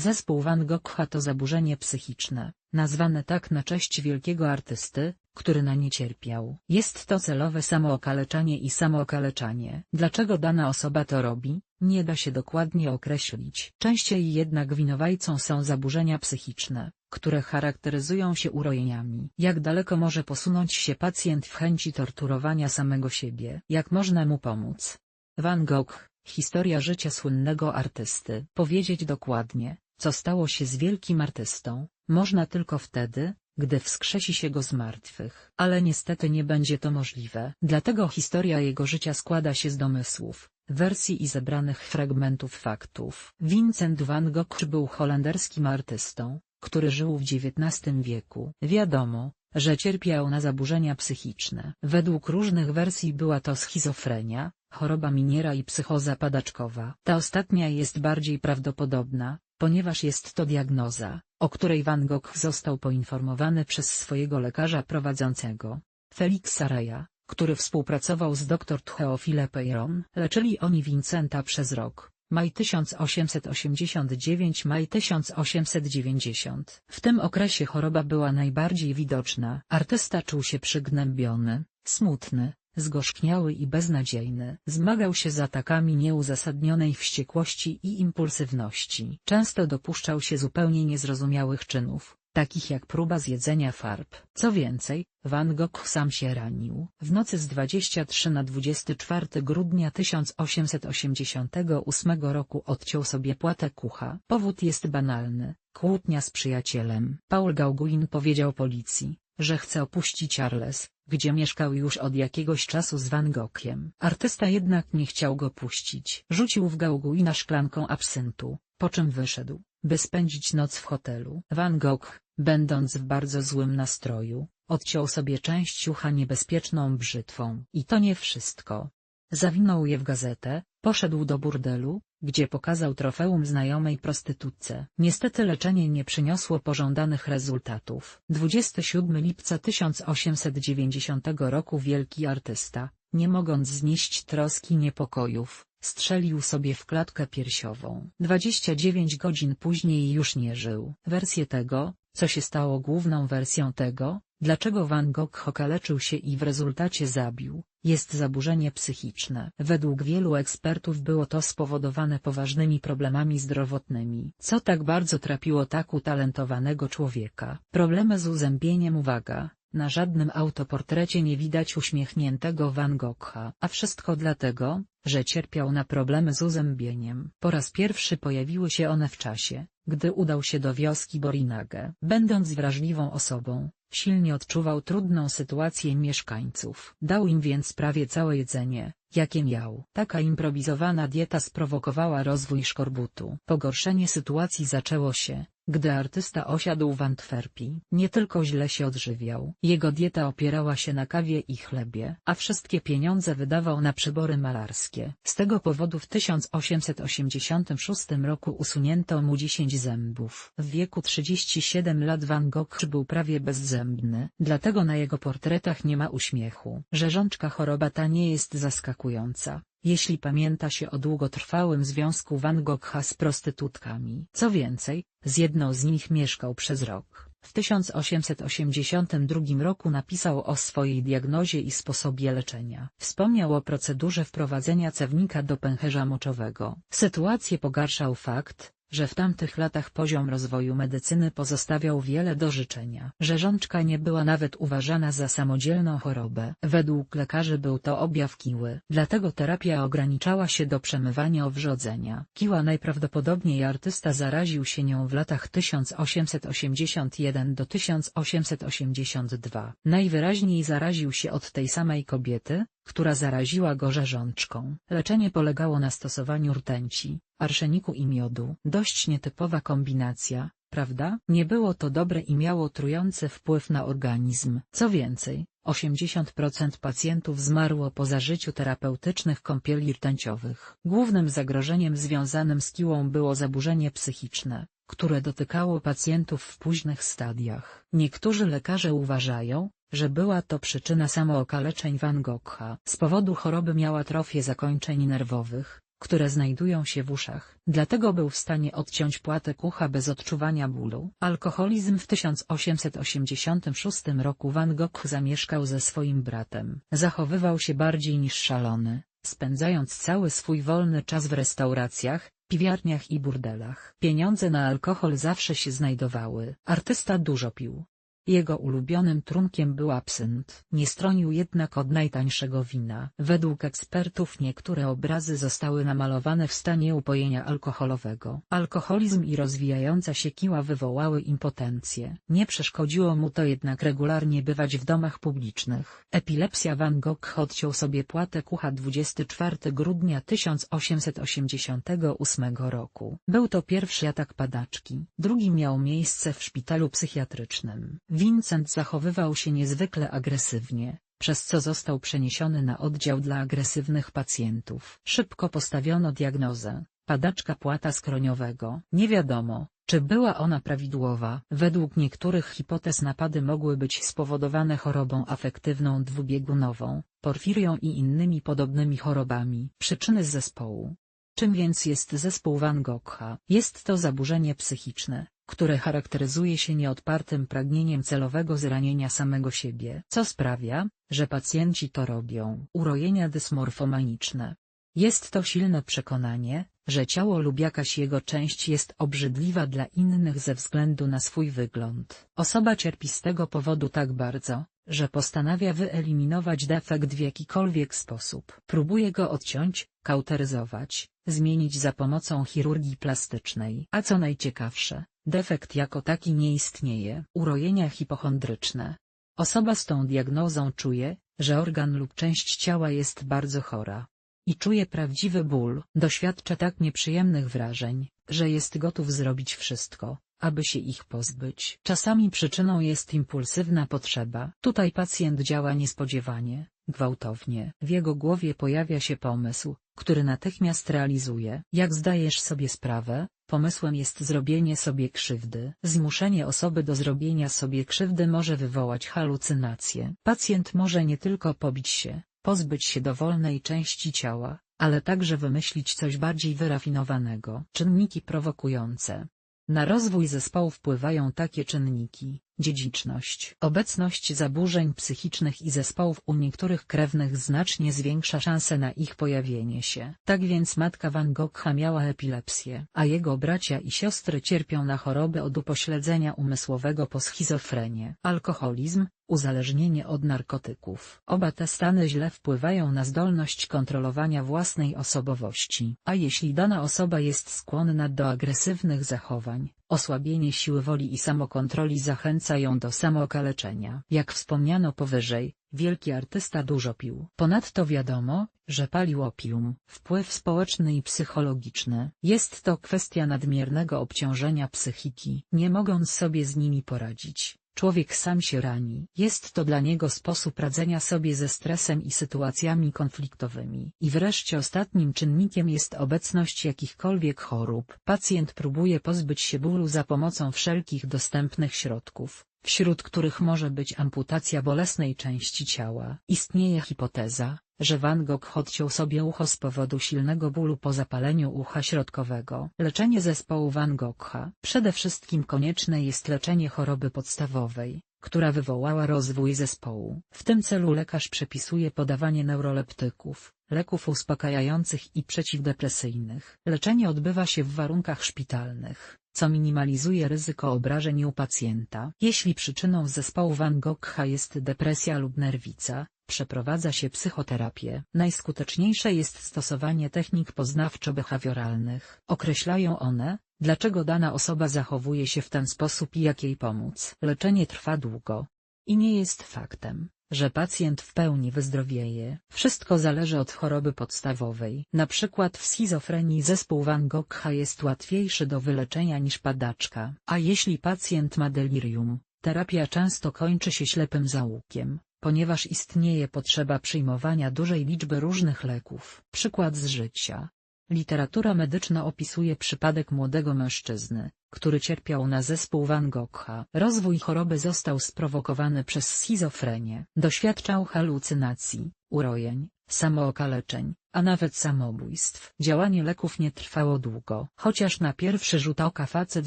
Zespół Van Gogha to zaburzenie psychiczne, nazwane tak na cześć wielkiego artysty, który na nie cierpiał. Jest to celowe samookaleczanie i samookaleczanie. Dlaczego dana osoba to robi, nie da się dokładnie określić. Częściej jednak winowajcą są zaburzenia psychiczne, które charakteryzują się urojeniami. Jak daleko może posunąć się pacjent w chęci torturowania samego siebie? Jak można mu pomóc? Van Gogh, historia życia słynnego artysty. Powiedzieć dokładnie, co stało się z wielkim artystą, można tylko wtedy, gdy wskrzesi się go z martwych. Ale niestety nie będzie to możliwe. Dlatego historia jego życia składa się z domysłów, wersji i zebranych fragmentów faktów. Vincent van Gogh był holenderskim artystą, który żył w XIX wieku. Wiadomo, że cierpiał na zaburzenia psychiczne. Według różnych wersji była to schizofrenia, choroba miniera i psychoza padaczkowa. Ta ostatnia jest bardziej prawdopodobna, ponieważ jest to diagnoza, o której Van Gogh został poinformowany przez swojego lekarza prowadzącego, Felixa Reja, który współpracował z dr Theophile Peyron. Leczyli oni Vincenta przez rok, maj 1889-maj 1890. W tym okresie choroba była najbardziej widoczna. Artysta czuł się przygnębiony, smutny, zgorzkniały i beznadziejny. Zmagał się z atakami nieuzasadnionej wściekłości i impulsywności. Często dopuszczał się zupełnie niezrozumiałych czynów, takich jak próba zjedzenia farb. Co więcej, Van Gogh sam się ranił. W nocy z 23 na 24 grudnia 1888 roku odciął sobie płatę kucha. Powód jest banalny, kłótnia z przyjacielem. Paul Gauguin powiedział policji, że chce opuścić Arles, gdzie mieszkał już od jakiegoś czasu z Van Gogiem. Artysta jednak nie chciał go puścić. Rzucił w Gauguina szklanką absyntu, po czym wyszedł, by spędzić noc w hotelu. Van Gogh, będąc w bardzo złym nastroju, odciął sobie część ucha niebezpieczną brzytwą. I to nie wszystko. Zawinął je w gazetę, poszedł do burdelu, gdzie pokazał trofeum znajomej prostytutce. Niestety leczenie nie przyniosło pożądanych rezultatów. 27 lipca 1890 roku wielki artysta, nie mogąc znieść troski niepokojów, strzelił sobie w klatkę piersiową. 29 godzin później już nie żył. Wersję tego, co się stało główną wersją tego, dlaczego Van Gogh okaleczył się i w rezultacie zabił, jest zaburzenie psychiczne. Według wielu ekspertów było to spowodowane poważnymi problemami zdrowotnymi. Co tak bardzo trapiło tak utalentowanego człowieka? Problemy z uzębieniem uwaga, na żadnym autoportrecie nie widać uśmiechniętego Van Gogha. A wszystko dlatego, że cierpiał na problemy z uzębieniem. Po raz pierwszy pojawiły się one w czasie, gdy udał się do wioski Borinage. Będąc wrażliwą osobą, silnie odczuwał trudną sytuację mieszkańców. Dał im więc prawie całe jedzenie, jakie miał. Taka improwizowana dieta sprowokowała rozwój szkorbutu. Pogorszenie sytuacji zaczęło się, gdy artysta osiadł w Antwerpii. Nie tylko źle się odżywiał. Jego dieta opierała się na kawie i chlebie, a wszystkie pieniądze wydawał na przybory malarskie. Z tego powodu w 1886 roku usunięto mu 10 zębów. W wieku 37 lat Van Gogh był prawie bezzębny, dlatego na jego portretach nie ma uśmiechu. Rzeżączka choroba ta nie jest zaskakująca jeśli pamięta się o długotrwałym związku Van Gogha z prostytutkami. Co więcej, z jedną z nich mieszkał przez rok. W 1882 roku napisał o swojej diagnozie i sposobie leczenia. Wspomniał o procedurze wprowadzenia cewnika do pęcherza moczowego. Sytuację pogarszał fakt, że w tamtych latach poziom rozwoju medycyny pozostawiał wiele do życzenia. Rzeżączka nie była nawet uważana za samodzielną chorobę. Według lekarzy był to objaw kiły. Dlatego terapia ograniczała się do przemywania owrzodzenia. Kiła najprawdopodobniej artysta zaraził się nią w latach 1881 do 1882. Najwyraźniej zaraził się od tej samej kobiety, która zaraziła go rzeżączką. Leczenie polegało na stosowaniu rtęci, arszeniku i miodu. Dość nietypowa kombinacja, prawda? Nie było to dobre i miało trujący wpływ na organizm. Co więcej, 80% pacjentów zmarło po zażyciu terapeutycznych kąpieli rtęciowych. Głównym zagrożeniem związanym z kiłą było zaburzenie psychiczne, które dotykało pacjentów w późnych stadiach. Niektórzy lekarze uważają, że była to przyczyna samookaleczeń Van Gogha. Z powodu choroby miał atrofię zakończeń nerwowych, które znajdują się w uszach. Dlatego był w stanie odciąć płatek ucha bez odczuwania bólu. Alkoholizm w 1886 roku Van Gogh zamieszkał ze swoim bratem. Zachowywał się bardziej niż szalony, spędzając cały swój wolny czas w restauracjach, piwiarniach i burdelach. Pieniądze na alkohol zawsze się znajdowały. Artysta dużo pił. Jego ulubionym trunkiem był absynt. Nie stronił jednak od najtańszego wina. Według ekspertów niektóre obrazy zostały namalowane w stanie upojenia alkoholowego. Alkoholizm i rozwijająca się kiła wywołały impotencję. Nie przeszkodziło mu to jednak regularnie bywać w domach publicznych. Epilepsja Van Gogh odciął sobie płatek ucha 24 grudnia 1888 roku. Był to pierwszy atak padaczki. Drugi miał miejsce w szpitalu psychiatrycznym. Vincent zachowywał się niezwykle agresywnie, przez co został przeniesiony na oddział dla agresywnych pacjentów. Szybko postawiono diagnozę, padaczka płata skroniowego. Nie wiadomo, czy była ona prawidłowa. Według niektórych hipotez napady mogły być spowodowane chorobą afektywną dwubiegunową, porfirią i innymi podobnymi chorobami. Przyczyny zespołu Czym więc jest zespół Van Gogha? Jest to zaburzenie psychiczne, które charakteryzuje się nieodpartym pragnieniem celowego zranienia samego siebie, co sprawia, że pacjenci to robią. Urojenia dysmorfomaniczne. Jest to silne przekonanie, że ciało lub jakaś jego część jest obrzydliwa dla innych ze względu na swój wygląd. Osoba cierpi z tego powodu tak bardzo, że postanawia wyeliminować defekt w jakikolwiek sposób. Próbuje go odciąć, kauteryzować, zmienić za pomocą chirurgii plastycznej. A co najciekawsze, defekt jako taki nie istnieje. Urojenia hipochondryczne. Osoba z tą diagnozą czuje, że organ lub część ciała jest bardzo chora. I czuje prawdziwy ból. Doświadcza tak nieprzyjemnych wrażeń, że jest gotów zrobić wszystko, aby się ich pozbyć. Czasami przyczyną jest impulsywna potrzeba. Tutaj pacjent działa niespodziewanie, gwałtownie. W jego głowie pojawia się pomysł, który natychmiast realizuje. Jak zdajesz sobie sprawę, pomysłem jest zrobienie sobie krzywdy. Zmuszenie osoby do zrobienia sobie krzywdy może wywołać halucynacje. Pacjent może nie tylko pobić się, pozbyć się dowolnej części ciała, ale także wymyślić coś bardziej wyrafinowanego. Czynniki prowokujące na rozwój zespołu wpływają takie czynniki, dziedziczność. Obecność zaburzeń psychicznych i zespołów u niektórych krewnych znacznie zwiększa szanse na ich pojawienie się. Tak więc matka Van Gogha miała epilepsję, a jego bracia i siostry cierpią na choroby od upośledzenia umysłowego po schizofrenię. Alkoholizm, uzależnienie od narkotyków. Oba te stany źle wpływają na zdolność kontrolowania własnej osobowości. A jeśli dana osoba jest skłonna do agresywnych zachowań, osłabienie siły woli i samokontroli zachęca ją do samookaleczenia. Jak wspomniano powyżej, wielki artysta dużo pił. Ponadto wiadomo, że palił opium. Wpływ społeczny i psychologiczny. Jest to kwestia nadmiernego obciążenia psychiki. Nie mogąc sobie z nimi poradzić, Człowiek sam się rani. Jest to dla niego sposób radzenia sobie ze stresem i sytuacjami konfliktowymi. I wreszcie ostatnim czynnikiem jest obecność jakichkolwiek chorób. Pacjent próbuje pozbyć się bólu za pomocą wszelkich dostępnych środków, wśród których może być amputacja bolesnej części ciała. Istnieje hipoteza, że Van Gogh odciął sobie ucho z powodu silnego bólu po zapaleniu ucha środkowego. Leczenie zespołu Van Gogha. Przede wszystkim konieczne jest leczenie choroby podstawowej, która wywołała rozwój zespołu. W tym celu lekarz przepisuje podawanie neuroleptyków, leków uspokajających i przeciwdepresyjnych. Leczenie odbywa się w warunkach szpitalnych co minimalizuje ryzyko obrażeń u pacjenta. Jeśli przyczyną zespołu Van Gogha jest depresja lub nerwica, przeprowadza się psychoterapię. Najskuteczniejsze jest stosowanie technik poznawczo-behawioralnych. Określają one, dlaczego dana osoba zachowuje się w ten sposób i jak jej pomóc. Leczenie trwa długo. I nie jest faktem, że pacjent w pełni wyzdrowieje. Wszystko zależy od choroby podstawowej. Na przykład w schizofrenii zespół Van Gogha jest łatwiejszy do wyleczenia niż padaczka. A jeśli pacjent ma delirium, terapia często kończy się ślepym zaułkiem, ponieważ istnieje potrzeba przyjmowania dużej liczby różnych leków. Przykład z życia. Literatura medyczna opisuje przypadek młodego mężczyzny, który cierpiał na zespół Van Gogha. Rozwój choroby został sprowokowany przez schizofrenię. Doświadczał halucynacji, urojeń, samookaleczeń, a nawet samobójstw. Działanie leków nie trwało długo. Chociaż na pierwszy rzut oka facet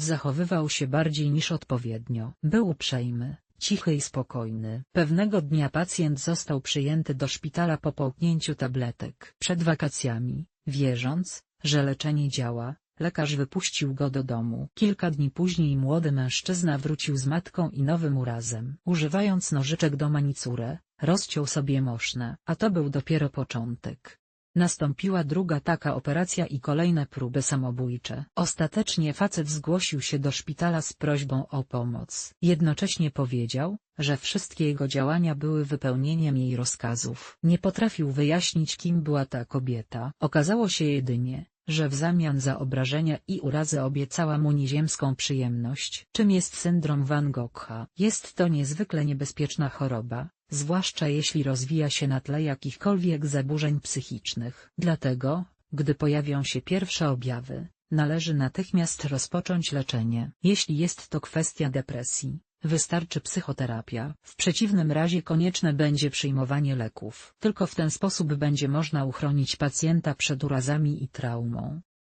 zachowywał się bardziej niż odpowiednio. Był uprzejmy, cichy i spokojny. Pewnego dnia pacjent został przyjęty do szpitala po połknięciu tabletek. Przed wakacjami, wierząc, że leczenie działa, lekarz wypuścił go do domu. Kilka dni później młody mężczyzna wrócił z matką i nowym urazem. Używając nożyczek do manicure, rozciął sobie moszne, a to był dopiero początek. Nastąpiła druga taka operacja i kolejne próby samobójcze. Ostatecznie facet zgłosił się do szpitala z prośbą o pomoc. Jednocześnie powiedział, że wszystkie jego działania były wypełnieniem jej rozkazów. Nie potrafił wyjaśnić kim była ta kobieta. Okazało się jedynie, że w zamian za obrażenia i urazy obiecała mu nieziemską przyjemność. Czym jest syndrom Van Gogha? Jest to niezwykle niebezpieczna choroba, zwłaszcza jeśli rozwija się na tle jakichkolwiek zaburzeń psychicznych. Dlatego, gdy pojawią się pierwsze objawy, należy natychmiast rozpocząć leczenie. Jeśli jest to kwestia depresji, wystarczy psychoterapia, w przeciwnym razie konieczne będzie przyjmowanie leków. Tylko w ten sposób będzie można uchronić pacjenta przed urazami i traumą.